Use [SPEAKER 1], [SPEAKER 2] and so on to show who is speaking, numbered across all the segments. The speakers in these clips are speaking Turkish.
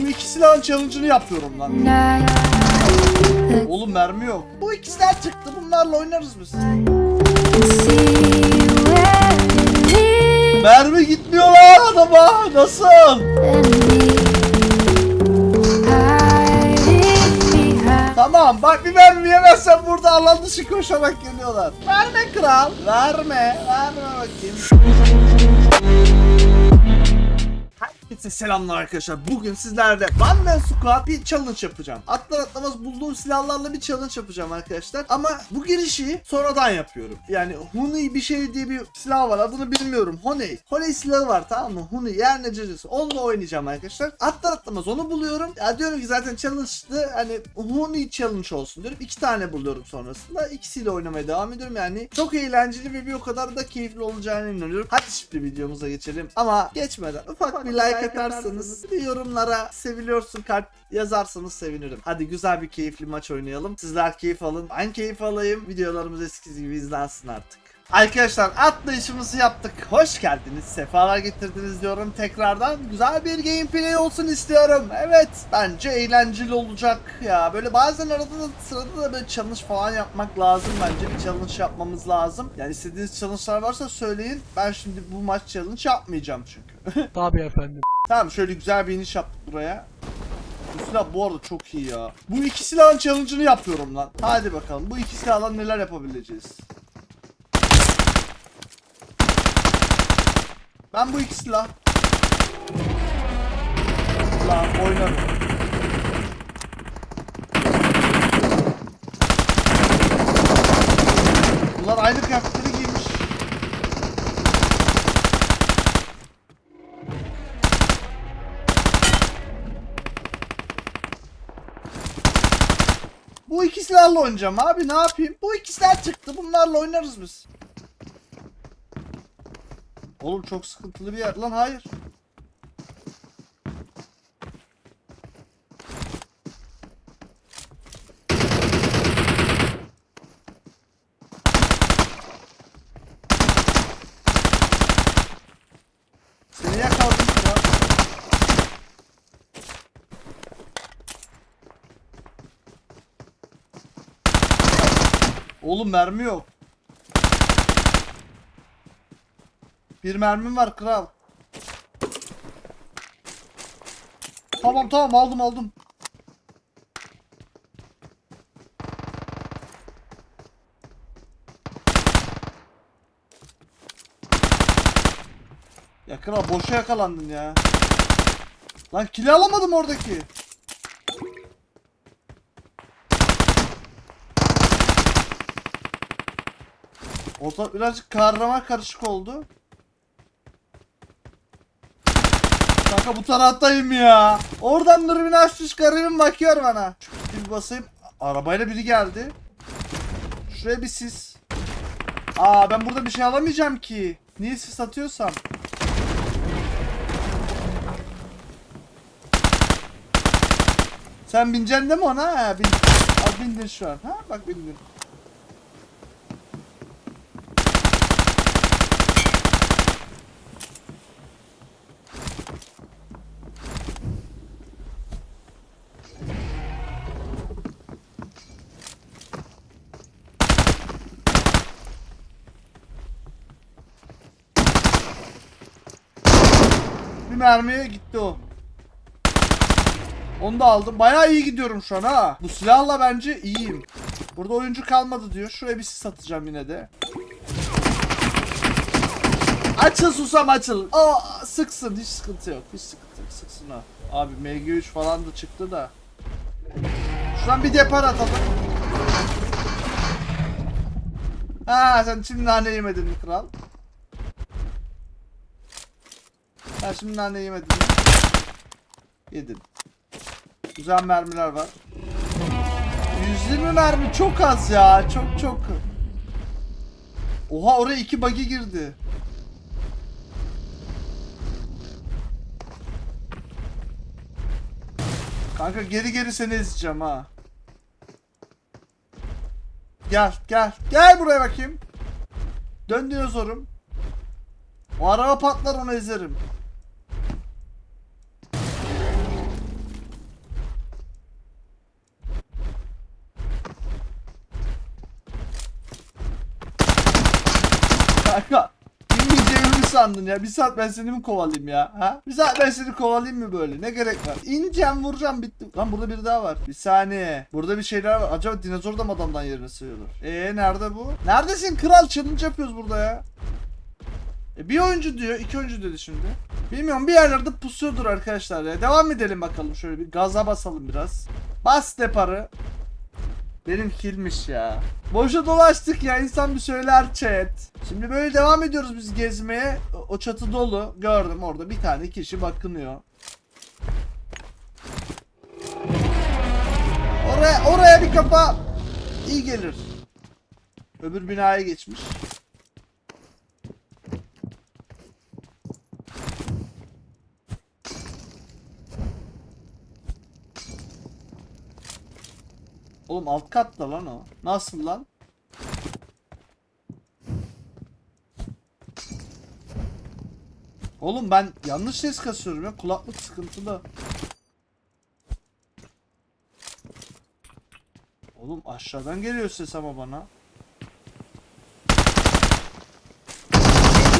[SPEAKER 1] Bu iki silahın challenge'ını yapıyorum lan. Oğlum mermi yok. Bu ikisiler çıktı. Bunlarla oynarız biz. Mermi gitmiyor lan adama. Nasıl? Tamam bak bir mermi yemezsen burada alan dışı koşarak geliyorlar. Verme kral. Verme. Verme bakayım. Herkese selamlar arkadaşlar. Bugün sizlerle One Man Squad bir challenge yapacağım. Atlar atlamaz bulduğum silahlarla bir challenge yapacağım arkadaşlar. Ama bu girişi sonradan yapıyorum. Yani Honey bir şey diye bir silah var. Adını bilmiyorum. Honey. Honey silahı var tamam mı? Honey yer necesi. Onunla oynayacağım arkadaşlar. Atlar atlamaz onu buluyorum. Ya diyorum ki zaten challenge'dı. Hani Honey challenge olsun diyorum. İki tane buluyorum sonrasında. İkisiyle oynamaya devam ediyorum. Yani çok eğlenceli ve bir o kadar da keyifli olacağını inanıyorum. Hadi şimdi videomuza geçelim. Ama geçmeden ufak bir like bir yorumlara seviliyorsun kalp yazarsanız sevinirim. Hadi güzel bir keyifli maç oynayalım. Sizler keyif alın. Ben keyif alayım. Videolarımız eskisi gibi izlensin artık. Arkadaşlar atlayışımızı yaptık. Hoş geldiniz. Sefalar getirdiniz diyorum tekrardan. Güzel bir gameplay olsun istiyorum. Evet bence eğlenceli olacak ya. Böyle bazen arada da sırada da böyle challenge falan yapmak lazım bence. Bir challenge yapmamız lazım. Yani istediğiniz challenge'lar varsa söyleyin. Ben şimdi bu maç challenge yapmayacağım çünkü.
[SPEAKER 2] Tabii efendim.
[SPEAKER 1] Tamam şöyle güzel bir iniş yaptık buraya. Bu silah bu arada çok iyi ya. Bu iki silahın challenge'ını yapıyorum lan. Hadi bakalım bu iki silahla neler yapabileceğiz. Ben bu iki silah. Lan oynarım. Bunlar aynı kıyafetleri giymiş. Bu iki oynayacağım abi ne yapayım? Bu iki silah çıktı bunlarla oynarız biz. Oğlum çok sıkıntılı bir yer lan hayır. Seni yakaladım kral. Oğlum mermi yok. Bir mermim var kral. Tamam tamam aldım aldım. Ya kral boşa yakalandın ya. Lan kili alamadım oradaki. Orta birazcık kahrama karışık oldu. Kanka bu taraftayım ya. Oradan dürbünü açmış garibim bakıyor bana. Bir basayım. Arabayla biri geldi. Şuraya bir sis. Aa ben burada bir şey alamayacağım ki. Niye sis atıyorsam? Sen bineceksin değil mi ona? Ha, bin. Aa, bindin şu an. Ha bak bindin. Mermiye gitti o. Onu da aldım. Bayağı iyi gidiyorum şu an ha. Bu silahla bence iyiyim. Burada oyuncu kalmadı diyor. Şuraya bir sis atacağım yine de. Açıl susam açıl. Aa sıksın hiç sıkıntı yok. Hiç sıkıntı yok. Sıksın ha. Abi MG3 falan da çıktı da. Şuradan bir depar atalım. Ha sen şimdi nane yemedin mi kral? Ha şimdi nane yemedin mi? Yedin. Güzel mermiler var. 120 mermi çok az ya. Çok çok. Oha oraya iki buggy girdi. Kanka geri geri seni ezeceğim ha. Gel gel. Gel buraya bakayım. Dön dinozorum. O araba patlar onu ezerim. Kanka inmeyeceğimi mi sandın ya? Bir saat ben seni mi kovalayayım ya? Ha? Bir saat ben seni kovalayayım mı böyle? Ne gerek var? İneceğim vuracağım bitti. Lan burada biri daha var. Bir saniye. Burada bir şeyler var. Acaba dinozor da adamdan yerini sığıyorlar? Eee nerede bu? Neredesin kral? Challenge yapıyoruz burada ya. E, bir oyuncu diyor. iki oyuncu dedi şimdi. Bilmiyorum bir yerlerde pusuyordur arkadaşlar ya. Devam edelim bakalım şöyle bir gaza basalım biraz. Bas deparı. Benim kilmiş ya. Boşa dolaştık ya insan bir söyler chat. Şimdi böyle devam ediyoruz biz gezmeye. O- çatı dolu. Gördüm orada bir tane kişi bakınıyor. Oraya oraya bir kafa iyi gelir. Öbür binaya geçmiş. Oğlum alt katta lan o. Nasıl lan? Oğlum ben yanlış ses kasıyorum ya. Kulaklık sıkıntılı. Oğlum aşağıdan geliyor ses ama bana.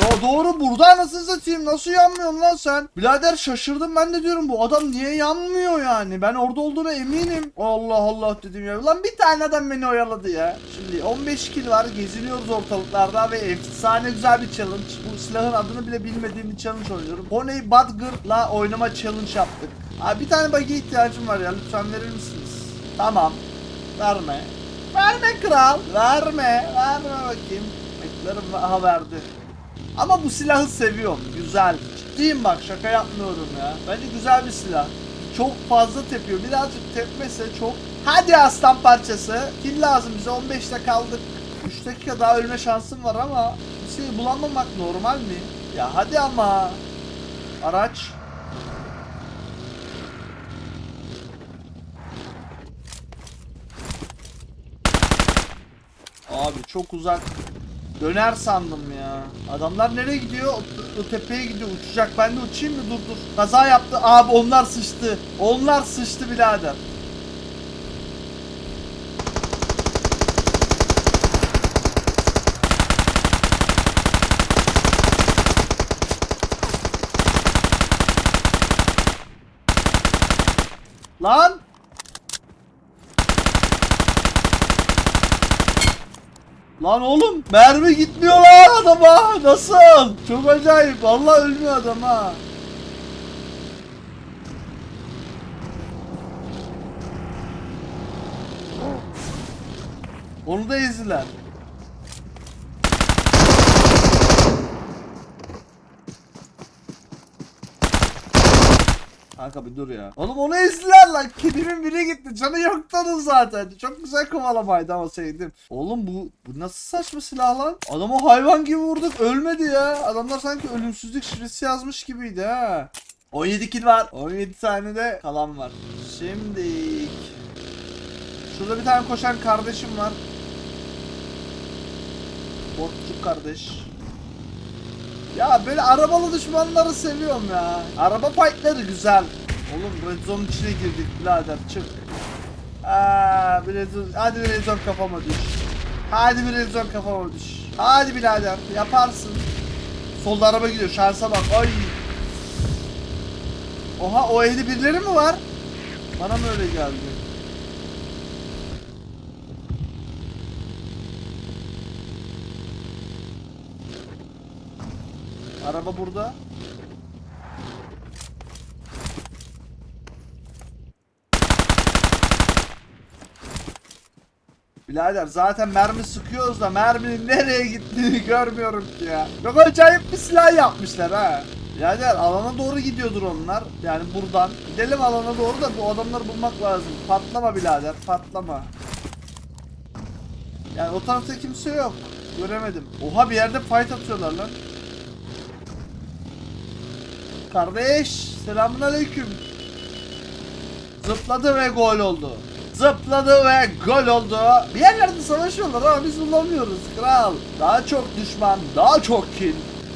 [SPEAKER 1] Ya doğru burada anasını satayım nasıl yanmıyorsun lan sen? Birader şaşırdım ben de diyorum bu adam niye yanmıyor yani? Ben orada olduğuna eminim. Allah Allah dedim ya. Lan bir tane adam beni oyaladı ya. Şimdi 15 kill var geziniyoruz ortalıklarda ve efsane güzel bir challenge. Bu silahın adını bile bilmediğim bir challenge oynuyorum. Honey Badger'la oynama challenge yaptık. Abi bir tane bug'e ihtiyacım var ya lütfen verir misiniz? Tamam. Verme. Verme kral. Verme. Verme bakayım. Beklerim aha verdi. Ama bu silahı seviyorum. Güzel. Ciddiyim bak şaka yapmıyorum ya. Bence güzel bir silah. Çok fazla tepiyor. Birazcık tepmese çok. Hadi aslan parçası. Kill lazım bize 15'te kaldık. 3 dakika daha ölme şansım var ama şey bulamamak normal mi? Ya hadi ama. Araç. Abi çok uzak. Döner sandım ya. Adamlar nereye gidiyor? O, tepeye gidiyor. Uçacak. Ben de uçayım mı? Dur dur. Kaza yaptı. Abi onlar sıçtı. Onlar sıçtı birader. Lan! Lan oğlum mermi gitmiyor lan adama. Nasıl? Çok acayip. Vallahi ölmüyor adam ha. Onu da ezdiler. Kanka bir dur ya. Oğlum onu ezdiler lan. Kedimin biri gitti. Canı yoktu onun zaten. Çok güzel kovalamaydı ama sevdim. Oğlum bu bu nasıl saçma silah lan? Adamı hayvan gibi vurduk. Ölmedi ya. Adamlar sanki ölümsüzlük şifresi yazmış gibiydi ha. 17 kill var. 17 tane de kalan var. Şimdi Şurada bir tane koşan kardeşim var. Botçuk kardeş. Ya böyle arabalı düşmanları seviyorum ya. Araba fightları güzel. Oğlum red zone içine girdik birader çık. Aa, bir red zone, hadi bir red zone kafama düş. Hadi bir red zone kafama düş. Hadi birader yaparsın. Solda araba gidiyor şansa bak ay. Oha o evde birileri mi var? Bana mı öyle geldi? Araba burada. Birader zaten mermi sıkıyoruz da merminin nereye gittiğini görmüyorum ki ya. Çok acayip bir silah yapmışlar ha. Birader alana doğru gidiyordur onlar. Yani buradan. Gidelim alana doğru da bu adamları bulmak lazım. Patlama birader patlama. Yani o tarafta kimse yok. Göremedim. Oha bir yerde fight atıyorlar lan. Kardeş selamun aleyküm. Zıpladı ve gol oldu. Zıpladı ve gol oldu. Bir yerlerde savaşıyorlar ama biz bulamıyoruz kral. Daha çok düşman, daha çok kill.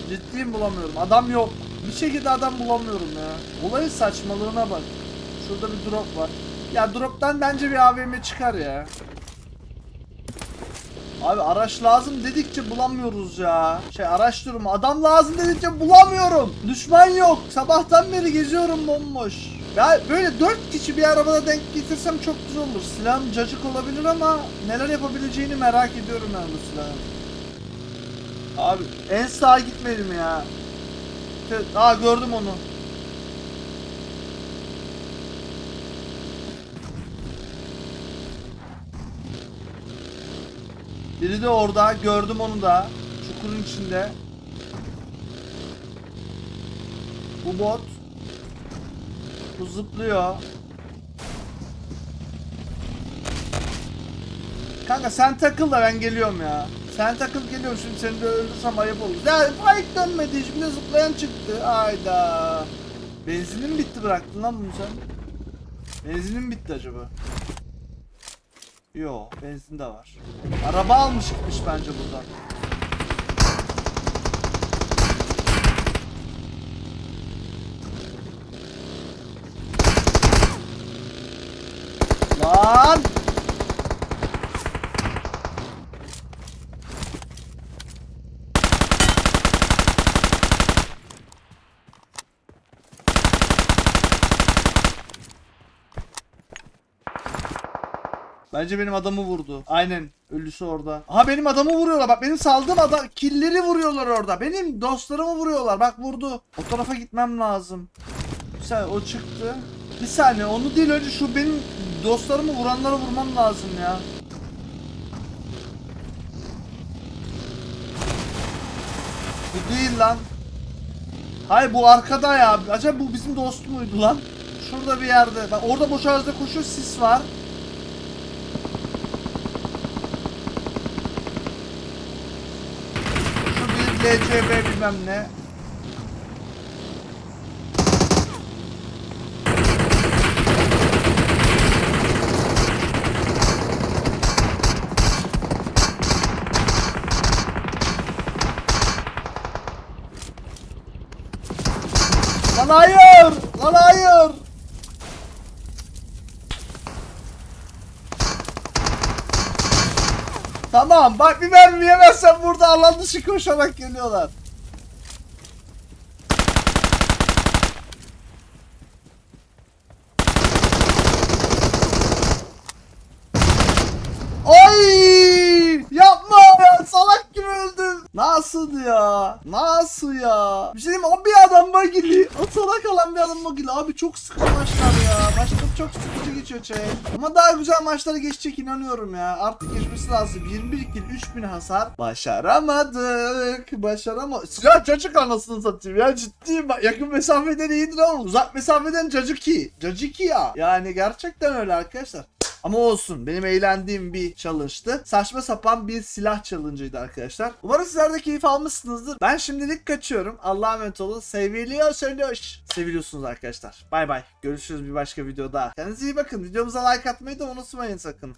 [SPEAKER 1] Ciddiyim bulamıyorum. Adam yok. Bir şekilde adam bulamıyorum ya. Olayın saçmalığına bak. Şurada bir drop var. Ya droptan bence bir AVM çıkar ya. Abi araç lazım dedikçe bulamıyoruz ya. Şey araç durumu. Adam lazım dedikçe bulamıyorum. Düşman yok. Sabahtan beri geziyorum bomboş. Ya böyle dört kişi bir arabada denk getirsem çok güzel olur. Silahım cacık olabilir ama neler yapabileceğini merak ediyorum ben bu silahın. Abi en sağa gitmedim ya. Aa gördüm onu. Biri de orada. Gördüm onu da. Çukurun içinde. Bu bot. Bu zıplıyor. Kanka sen takıl da ben geliyorum ya. Sen takıl geliyorum şimdi seni de öldürsem ayıp olur. Ya fight dönmedi şimdi zıplayan çıktı. Ayda. Benzinin mi bitti bıraktın lan bunu sen? Benzinin mi bitti acaba? Yo benzin de var. Araba almış gitmiş bence buradan. Lan! Bence benim adamı vurdu. Aynen. Ölüsü orada. Aha benim adamı vuruyorlar. Bak benim saldığım adam killeri vuruyorlar orada. Benim dostlarımı vuruyorlar. Bak vurdu. O tarafa gitmem lazım. Saniye o çıktı. Bir saniye onu değil önce şu benim dostlarımı vuranlara vurmam lazım ya. Bu değil lan. Hayır bu arkada ya. Acaba bu bizim dost muydu lan? Şurada bir yerde. Bak orada boş arazide koşuyor sis var. LCB bilmem ne. Lan hayır! Lan hayır! Tamam bak bir mermi yemezsen burada alan dışı koşarak geliyorlar. Ay! Yapma ya salak gibi öldüm. Nasıl ya? Nasıl ya? Bir şey diyeyim o bir adam bagili. O salak alan bir adam bagili. Abi çok sıkıcı maçlar ya. Maçlar çok sıkıcı geçiyor şey. Ama daha güzel maçlara geçecek inanıyorum ya. Artık geçmesi lazım. 21 kill 3000 hasar. Başaramadık. Başaramadık. Ya çocuk anasını satayım ya ciddiyim. Yakın mesafeden iyidir ama uzak mesafeden cacık iyi. Cacık iyi ya. Yani gerçekten öyle arkadaşlar. Ama olsun. Benim eğlendiğim bir challenge'tı. Saçma sapan bir silah challenge'ıydı arkadaşlar. Umarım sizler de keyif almışsınızdır. Ben şimdilik kaçıyorum. Allah'a emanet olun. Seviliyorsunuz. Seviliyorsunuz arkadaşlar. Bay bay. Görüşürüz bir başka videoda. Kendinize iyi bakın. Videomuza like atmayı da unutmayın sakın.